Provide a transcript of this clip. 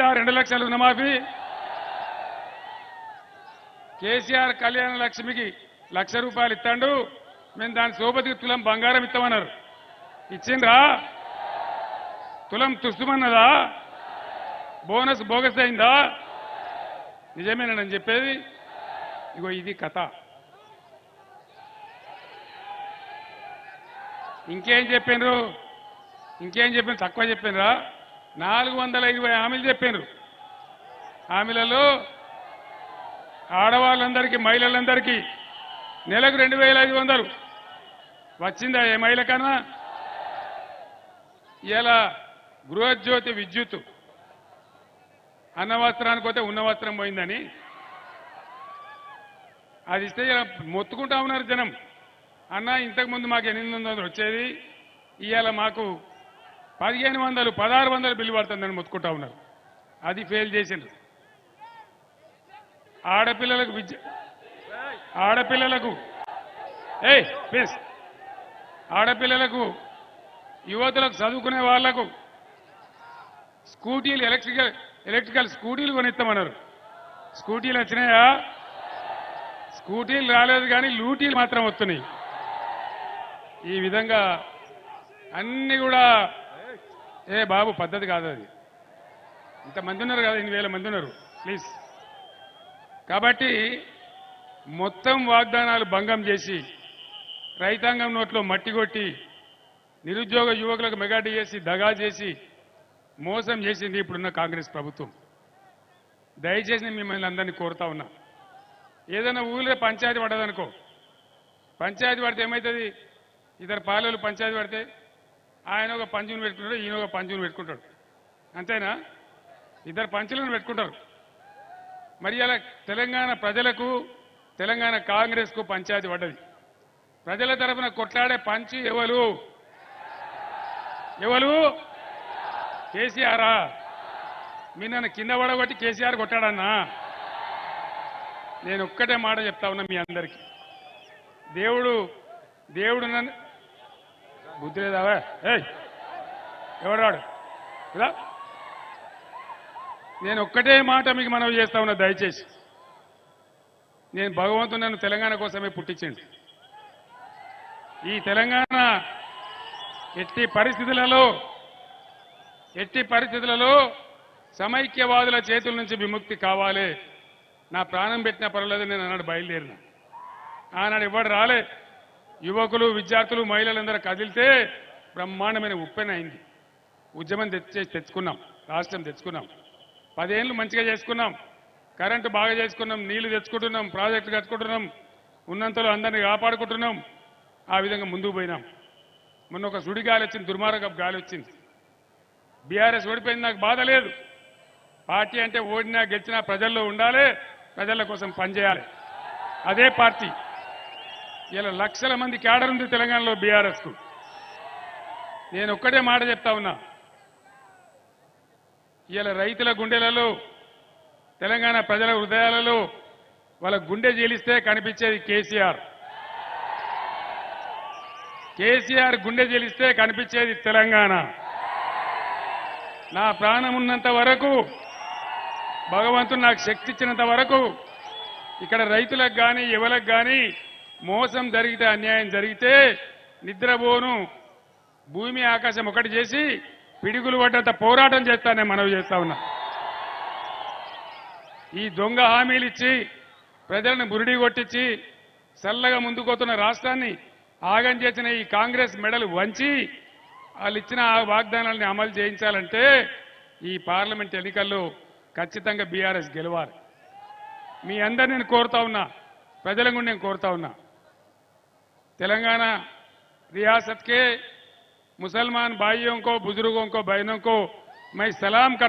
అయిందా రెండు లక్షల రుణమాఫీ కేసీఆర్ కళ్యాణ లక్ష్మికి లక్ష రూపాయలు ఇస్తాడు. మేము దాని సోపతికి తులం బంగారం ఇస్తామన్నారు. ఇచ్చిండ్రా? తులం తుస్తుమన్నదా బోనస్ బోగస్ అయిందా? నిజమేనని చెప్పేది? ఇగో ఇది కథ. ఇంకేం చెప్పిండ్రు ఇంకేం చెప్పిండ్రు తక్కువ చెప్పిండ్రా నాలుగు వందల ఇరవై హామీలు చెప్పిండ్రు హామీలలో ఆడవాళ్ళందరికీ మహిళలందరికీ నెలకు రెండు వేల ఐదు వందలు. వచ్చిందా ఏ మహిళ కన్నా? ఇలా గృహజ్యోతి విద్యుత్ అన్న వస్త్రానికి పోతే ఉన్న వస్త్రం పోయిందని. అది ఇస్తే ఇలా మొత్తుకుంటా ఉన్నారు జనం. అన్న ఇంతకు ముందు మాకు ఎనిమిది వందలు వచ్చేది. ఇవాళ మాకు పదిహేను వందలు పదహారు వందలు బిల్లు పడుతుందని మొత్తుకుంటా ఉన్నారు. అది ఫెయిల్ చేసిండ్రు. ఆడపిల్లలకు విద్య ఆడపిల్లలకు ఏ ప్లీజ్ ఆడపిల్లలకు యువతులకు చదువుకునే వాళ్ళకు స్కూటీలు ఎలక్ట్రికల్ ఎలక్ట్రికల్ స్కూటీలు కొనిస్తామన్నారు స్కూటీలు వచ్చినాయా? స్కూటీలు రాలేదు కానీ లూటీలు మాత్రం వస్తున్నాయి ఈ విధంగా అన్ని కూడా ఏ బాబు పద్ధతి కాదు అది. ఇంతమంది ఉన్నారు కదా ఎనిమిది వేల మంది ఉన్నారు. ప్లీజ్ కాబట్టి మొత్తం వాగ్దానాలు భంగం చేసి రైతాంగం నోట్లో మట్టి కొట్టి నిరుద్యోగ యువకులకు మెగాటి చేసి దగా చేసి మోసం చేసింది ఇప్పుడున్న కాంగ్రెస్ ప్రభుత్వం. దయచేసి నేను మిమ్మల్ని అందరినీ కోరుతా ఉన్నా. ఏదైనా ఊళ్ళో పంచాయతీ పడదనుకో. పంచాయతీ పడితే ఏమవుతుంది ఇద్దరు పాలలు పంచాయతీ పడితే ఆయన ఒక పంచుని పెట్టుకుంటాడు ఈయన ఒక పంచుని పెట్టుకుంటాడు. అంతేనా? ఇద్దరు పంచులను పెట్టుకుంటారు. మరి అలా తెలంగాణ ప్రజలకు తెలంగాణ కాంగ్రెస్కు పంచాయతీ పడ్డది. ప్రజల తరఫున కొట్లాడే పంచి ఎవరు? ఎవరు? కేసీఆరా? మీరు నన్ను కింద పడగొట్టి కేసీఆర్ కొట్టాడన్నా? నేను ఒక్కటే మాట చెప్తా ఉన్నా మీ అందరికీ. దేవుడు దేవుడు నన్ను బుద్ధి లేదావా ఏయ్ ఎవడాడు కదా నేను ఒక్కటే మాట మీకు మనవి చేస్తా ఉన్నా దయచేసి. నేను భగవంతుడు నన్ను తెలంగాణ కోసమే పుట్టించండి. ఈ తెలంగాణ ఎట్టి పరిస్థితులలో ఎట్టి పరిస్థితులలో సమైక్యవాదుల చేతుల నుంచి విముక్తి కావాలి. నా ప్రాణం పెట్టిన పర్వాలేదు నేను అన్నాడు బయలుదేరిన. ఆనాడు ఎవడు రాలే యువకులు విద్యార్థులు మహిళలందరూ కదిలితే బ్రహ్మాండమైన ఉప్పెన అయింది ఉద్యమం తెచ్చే తెచ్చుకున్నాం. రాష్ట్రం తెచ్చుకున్నాం. పదేళ్ళు మంచిగా చేసుకున్నాం. కరెంటు బాగా చేసుకున్నాం. నీళ్ళు తెచ్చుకుంటున్నాం. ప్రాజెక్టులు కట్టుకుంటున్నాం. ఉన్నంతలో అందరినీ కాపాడుకుంటున్నాం. ఆ విధంగా ముందుకు పోయినాం. మొన్న ఒక సుడి గాలి వచ్చింది. దుర్మార్గపు గాలి వచ్చింది. బీఆర్ఎస్ ఓడిపోయింది. నాకు బాధ లేదు. పార్టీ అంటే ఓడినా గెలిచినా ప్రజల్లో ఉండాలి. ప్రజల కోసం పనిచేయాలి. అదే పార్టీ. ఇలా లక్షల మంది క్యాడర్ ఉంది తెలంగాణలో బీఆర్ఎస్కు నేను ఒక్కటే మాట చెప్తా ఉన్నా. ఇలా రైతుల గుండెలలో తెలంగాణ ప్రజల హృదయాలలో వాళ్ళ గుండె జీలిస్తే కనిపించేది కేసీఆర్. కేసీఆర్ గుండె జీలిస్తే కనిపించేది తెలంగాణ. నా ప్రాణం ఉన్నంత వరకు భగవంతుడు నాకు శక్తి ఇచ్చినంత వరకు ఇక్కడ రైతులకు కానీ యువలకు కానీ మోసం జరిగితే అన్యాయం జరిగితే నిద్రపోను. భూమి ఆకాశం ఒకటి చేసి పిడుగులు పడ్డంత పోరాటం చేస్తానే మనవి చేస్తా ఉన్నా. ఈ దొంగ హామీలు ఇచ్చి ప్రజలను బురిడి కొట్టించి చల్లగా ముందుకోతున్న రాష్ట్రాన్ని ఆగం చేసిన ఈ కాంగ్రెస్ మెడలు వంచి వాళ్ళు ఇచ్చిన ఆ వాగ్దానాలని అమలు చేయించాలంటే ఈ పార్లమెంట్ ఎన్నికల్లో ఖచ్చితంగా బీఆర్ఎస్ గెలవాలి. మీ అందరు నేను కోరుతా ఉన్నా. ప్రజలను కూడా నేను కోరుతా ఉన్నా. तेलंगाना रियासत के मुसलमान भाइयों को बुज़ुर्गों को बहनों को मैं सलाम करता